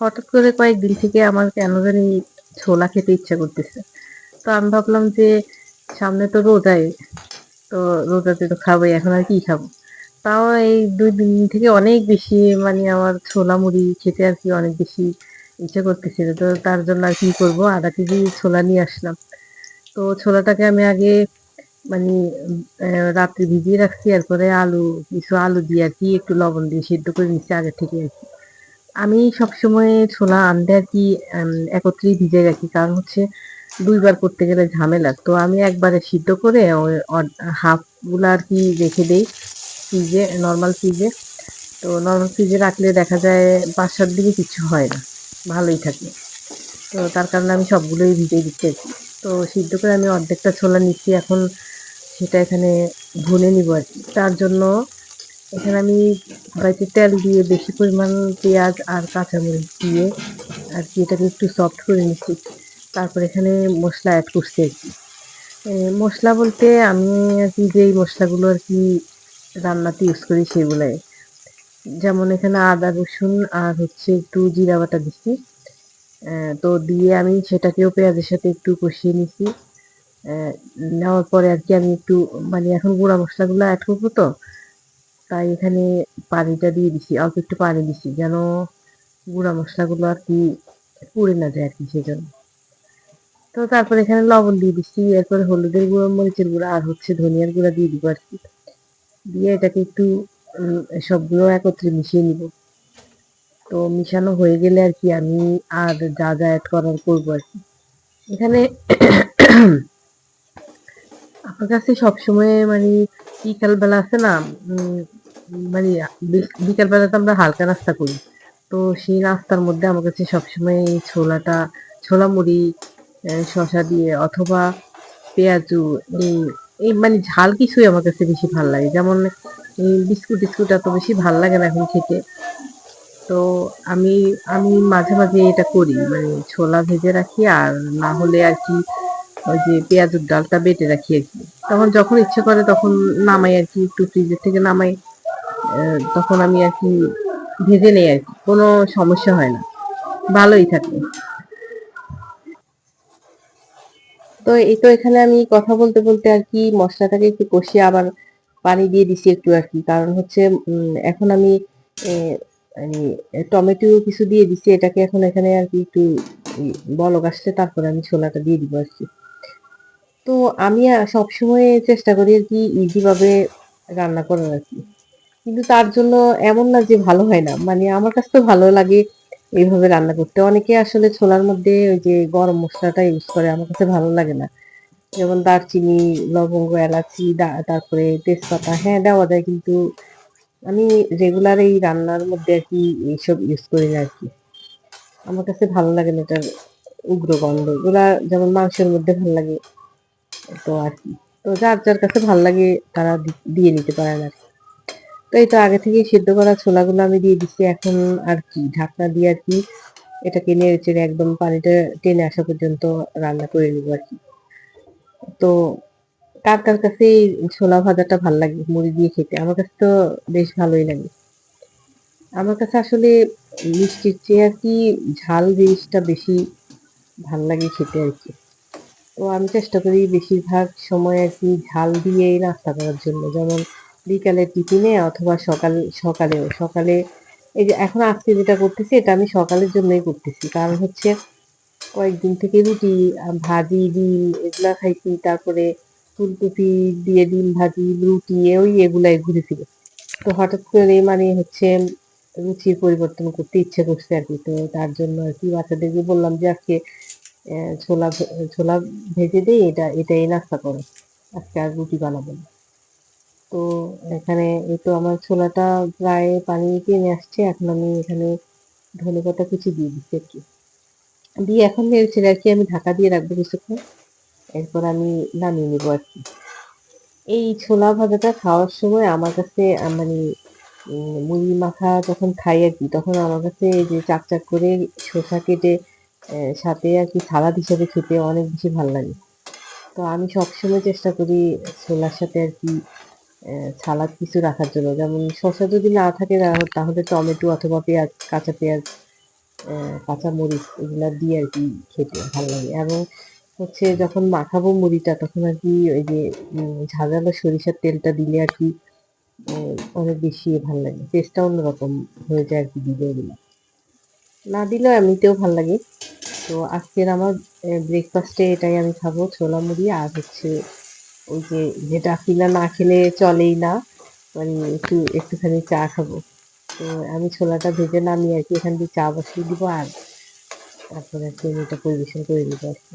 হঠাৎ করে কয়েকদিন থেকে আমার কেন জানি ছোলা খেতে ইচ্ছা করতেছে। তো আমি ভাবলাম যে সামনে তো রোজায় তো রোজাতে তো খাবোই, এখন আর কি খাব? তাও এই দুই দিন থেকে অনেক বেশি মানে আমার ছোলা মুড়ি খেতে আর কি অনেক বেশি ইচ্ছা করতেছিল। তো তার জন্য আর কি করব? আধা কেজি ছোলা নিয়ে আসলাম। তো ছোলাটাকে আমি আগে মানে রাত্রে ভিজিয়ে রাখছি, এরপরে আলু, কিছু আলু দিয়ে আর কি একটু লবণ দিয়ে সিদ্ধ করে নিচ্ছি আগে থেকে আর কি। আমি সবসময় ছোলা আনলে আর কি একত্রেই ভিজে রাখি। কারণ হচ্ছে দুইবার করতে গেলে ঝামেলা। তো আমি একবারে সিদ্ধ করে ওই হাফগুলা আর কি রেখে দেই ফ্রিজে নর্মাল ফ্রিজে তো নর্মাল ফ্রিজে রাখলে দেখা যায় সাত দিনই কিছু হয় না, ভালোই থাকে। তো তার কারণে আমি সবগুলোই ভিজে দিচ্ছি তো সিদ্ধ করে আমি অর্ধেকটা ছোলা নিচ্ছি, এখন সেটা এখানে ভুনে নিব আর কি। তার জন্য এখানে আমি কড়াইতে তেল দিয়ে বেশি পরিমাণ পেঁয়াজ আর কাঁচামরিচ দিয়ে আর কি এটাকে একটু সফট করে নিচ্ছি। তারপর এখানে মশলা অ্যাড করছি মশলা বলতে আমি আর কি যেই মশলাগুলো আর কি রান্নাতে ইউজ করি সেগুলাই যেমন এখানে আদা, রসুন আর হচ্ছে একটু জিরা বাটা দিচ্ছি। তো দিয়ে আমি সেটাকেও পেঁয়াজের সাথে একটু কষিয়ে নিছি নেওয়ার পরে আর কি আমি একটু মানে এখন গুঁড়া মশলাগুলো অ্যাড করব তো তাই এখানে পানিটা দিয়ে দিছি, অল্প একটু পানি দিছি, যেন গুঁড়া মশলাগুলো আর কি পুড়ে না যায় আর কি সেজন্য। তো তারপর এখানে লবণ দিয়ে দিচ্ছি এরপরে হলুদের গুঁড়ো, মরিচের গুঁড়ো, আর হচ্ছে ধনিয়ার গুঁড়া দিয়ে দিব আর কি। দিয়ে এটাকে একটু সবগুলো একত্রে মিশিয়ে নিব। তো মিশানো হয়ে গেলে আর কি আমি আর যা যা অ্যাড করার করব আর কি। এখানে আপনার কাছে সবসময় মানে বিকাল বেলা আছে না মানে বিকাল বেলা তো আমরা হালকা নাস্তা করি। তো সেই নাস্তার মধ্যে আমার কাছে সবসময় এই ছোলাটা, ছোলা মুড়ি শসা দিয়ে অথবা পেঁয়াজু, এই এই মানে ঝাল কিছুই আমার কাছে বেশি ভালো লাগে। যেমন এই বিস্কুট টিস্কুট এত বেশি ভালো লাগে না এখন খেতে। তো আমি আমি মাঝে মাঝে এটা করি মানে ছোলা ভেজে রাখি আর না হলে আর কি ওই যে পেঁয়াজের ডালটা বেটে রাখি আর কি। তখন যখন ইচ্ছে করে তখন নামাই আর কি, একটু ফ্রিজের থেকে নামাই তখন আমি আর কি ভেজে নেই আর কি, কোনো সমস্যা হয় না, ভালোই থাকে। তো এই তো এখানে আমি কথা বলতে বলতে আর কি মশলাটাকে একটু কষিয়ে আবার পানি দিয়ে দিছি একটু আর কি, কারণ হচ্ছে এখন আমি মানে টমেটো কিছু দিয়ে দিছি, এটাকে এখন এখানে আর কি একটু বলক আসলে তারপরে আমি ছোলাটা দিয়ে দিব আর কি। তো আমি সব সময় চেষ্টা করি আর কি ইজি ভাবে রান্না করার আর কি। কিন্তু তার জন্য এমন না যে ভালো হয় না। মানে আমার কাছে তো ভালো লাগে এইভাবে রান্না করতে। অনেকে আসলে ছোলার মধ্যে ওই যে গরম মশলাটা ইউজ করে, আমার কাছে ভালো লাগে না। যেমন দারচিনি, লবঙ্গ, এলাচি তারপরে তেজপাতা হ্যাঁ দেওয়া যায়। কিন্তু আমি রেগুলার এই রান্নার মধ্যে আর কি এইসব ইউজ করি না আর কি। আমার কাছে ভালো লাগে না এটার উগ্র গন্ধ। এগুলা যেমন মাংসের মধ্যে ভালো লাগে তো আর কি। তো যার যার কাছে ভালো লাগে তারা দিয়ে নিতে পারেন আর তো এই তো আগে থেকে সিদ্ধ করা ছোলাগুলো আমি দিয়ে দিচ্ছি। এখন আর কি, ঢাকনা দিয়ে আর কি এটাকে নেড়ে চেড়ে একদম পানিটা টেনে আসা পর্যন্ত রান্না করে নিব আর কি। তো কার কার কাছে এই ছোলা ভাজাটা ভালো লাগে মুড়ি দিয়ে খেতে? আমার কাছে তো বেশ ভালোই লাগে। আমার কাছে আসলে মিষ্টির চেয়ে আর কি ঝাল জিনিসটা বেশি ভালো লাগে খেতে আর কি। তো আমি চেষ্টা করি বেশিরভাগ সময় আর কি ঝাল দিয়েই নাস্তা করার জন্য। যেমন বিকালে টিফিনে অথবা সকাল, সকালেও। সকালে এই যে এখন আজকে যেটা করতেছি, এটা আমি সকালের জন্যই করতেছি। কারণ হচ্ছে কয়েকদিন থেকে রুটি, ভাজি, ডিম এগুলা খাইছি। তারপরে ফুলকপি দিয়ে ডিম ভাজি, রুটি, ওই এগুলাই ঘুরেছিল তো হঠাৎ করে মানে হচ্ছে রুচির পরিবর্তন করতে ইচ্ছে করছে আর কি। তো তার জন্য আর কি বাচ্চাদেরকে বললাম যে আজকে ছোলা ছোলা ভেজে দিই, এটা, এটাই নাস্তা করো। আজকে আর রুটি বানাবো না। তো এখানে এই তো আমার ছোলাটা প্রায় পানি টেনে আসছে। এখন আমি এখানে ধনে পাতা কুচি দিয়ে দিচ্ছি আর কি। দিয়ে এখন নেড়েছে আর কি, আমি ঢাকা দিয়ে রাখব কিছুক্ষণ। এরপর আমি নামিয়ে নেব আর কি। এই ছোলা ভাজাটা খাওয়ার সময় আমার কাছে মানে মুড়ি মাখা যখন খাই আর কি, তখন আমার কাছে যে চাক চাক করে শসা কেটে সাথে আর কি সালাদ হিসেবে খেতে অনেক বেশি ভালো লাগে। তো আমি সবসময় চেষ্টা করি ছোলার সাথে আর কি সালাদ কিছু রাখার জন্য। যেমন শসা যদি না থাকে তাহলে টমেটো অথবা পেঁয়াজ, কাঁচা পেঁয়াজ কাঁচা মরিচ এগুলা দিয়ে আর কি খেতে ভালো লাগে। এবং হচ্ছে যখন মাখাবো মুড়িটা, তখন আর কি ওই যে ঝাঁঝালো সরিষার তেলটা দিলে আর কি অনেক বেশি ভালো লাগে। টেস্টটা অন্যরকম হয়ে যায় আর কি দিলে এগুলো না দিলেও এমনিতেও ভালো লাগে। তো আজকের আমার ব্রেকফাস্টে এটাই আমি খাব, ছোলা মুড়ি আর হচ্ছে ওই যে যেটা কিনা না খেলে চলেই না মানে একটু, একটুখানি চা খাব। তো আমি ছোলাটা ভেজে নামিয়ে আর কি, এখান দিয়ে চা বসিয়ে দিব আর তারপরে আর কি আমি এটা পরিবেশন করে দিব আর কি।